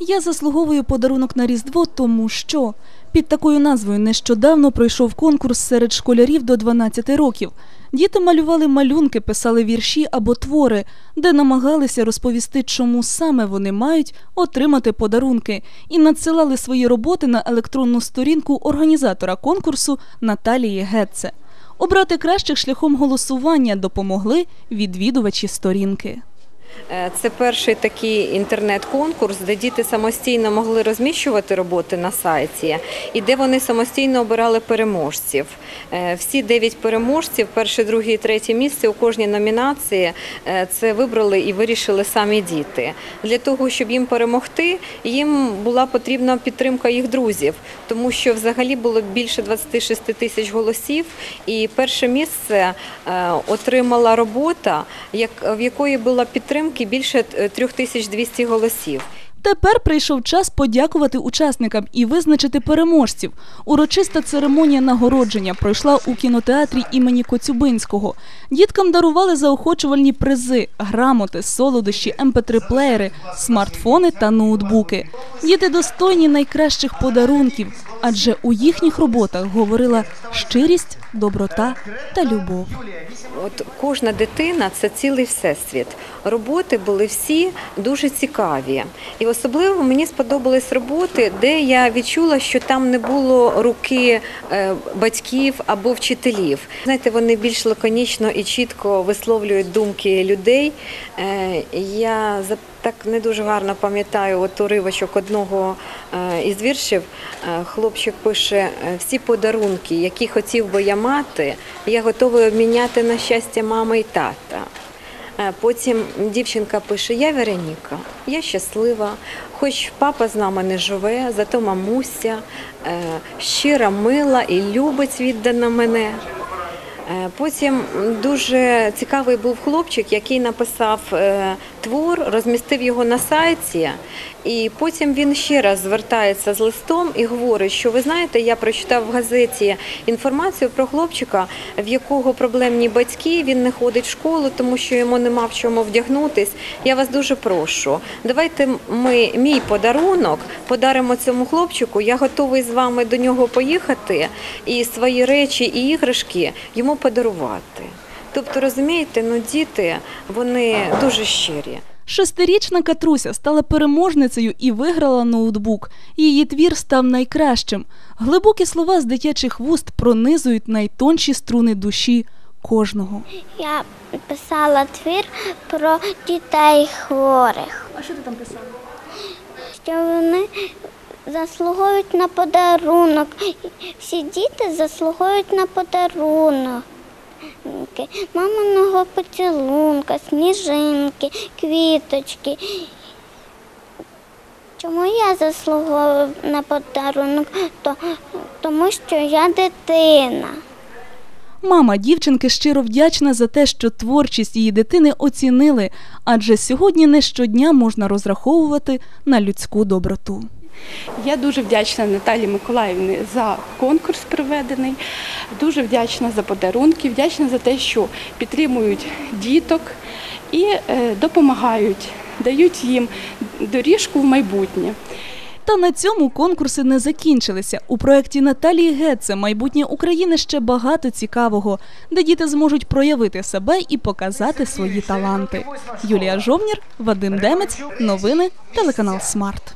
Я заслуговую подарунок на Різдво, тому що під такою назвою нещодавно пройшов конкурс серед школярів до 12 років. Діти малювали малюнки, писали вірші або твори, де намагалися розповісти, чому саме вони мають отримати подарунки, і надсилали свої роботи на електронну сторінку організатора конкурсу Наталії Гетце. Обрати кращих шляхом голосування допомогли відвідувачі сторінки. Е, Це перший такий інтернет-конкурс, де діти самостійно могли розміщувати роботи на сайті і де вони самостійно обирали переможців. Е, Всі дев'ять переможців, перше, друге і третє місце у кожній номінації е, це вибрали і вирішили самі діти. Для того, щоб їм перемогти, їм була потрібна підтримка їх друзів, тому що взагалі було більше 26 тисяч голосів, і перше місце отримала робота, в якої була підтримки більше е, 3200 голосів. Тепер прийшов час подякувати учасникам і визначити переможців. Урочиста церемонія нагородження пройшла у кінотеатрі імені Коцюбинського. Діткам дарували заохочувальні призи, грамоти, солодощі, МП3-плеєри, смартфони та ноутбуки. Діти достойні найкращих подарунків, адже у їхніх роботах говорила щирість, доброта та любов. От кожна дитина це цілий всесвіт. Роботи були всі дуже цікаві. І особливо мені сподобались роботи, де я відчула, що там не було руки е, батьків або вчителів. Знаєте, вони більш лаконічно і чітко висловлюють думки людей. Е, Я так не дуже гарно пам'ятаю от уривочок одного е, із віршів. Хлопчик пише: всі подарунки, які хотів би я мати, я готовий обміняти на щастя мами і тата. Е, Потім дівчинка пише: Я Вероніка, я щаслива, хоч папа з нами не живе, зато мамуся е, щира, мила і любить віддана мене. Е, Потім дуже цікавий був хлопчик, який написав твор, розмістив його на сайті, і потім він ще раз звертається з листом і говорить, що ви знаєте, я прочитав в газеті інформацію про хлопчика, в якого проблемні батьки, він не ходить в школу, тому що йому нема в чому вдягнутись. Я вас дуже прошу. Давайте ми мій подарунок подаримо цьому хлопчику. Я готовий з вами до нього поїхати і свої речі і іграшки йому подарувати. Тобто, розумієте, ну діти вони дуже щирі. Шестирічна Катруся стала переможницею і виграла ноутбук. Її твір став найкращим. Глибокі слова з дитячих вуст пронизують найтонші струни душі кожного. Я писала твір про дітей хворих. А що ти там писала? Що вони заслуговують на подарунок. Всі діти заслуговують на подарунок. Маминого поцілунка, сніжинки, квіточки. Чому я заслуговую на подарунок? То, тому що я дитина. Мама дівчинки щиро вдячна за те, що творчість її дитини оцінили, адже сьогодні не щодня можна розраховувати на людську доброту. Я дуже вдячна Наталі Миколаївні за конкурс проведений. Дуже вдячна за подарунки, вдячна за те, що підтримують діток і е, допомагають, дають їм доріжку в майбутнє. Та на цьому конкурси не закінчилися. У проєкті Наталії Гетце майбутнє України ще багато цікавого, де діти зможуть проявити себе і показати свої таланти. Юлія Жовнір, Вадим Демець, новини, телеканал Смарт.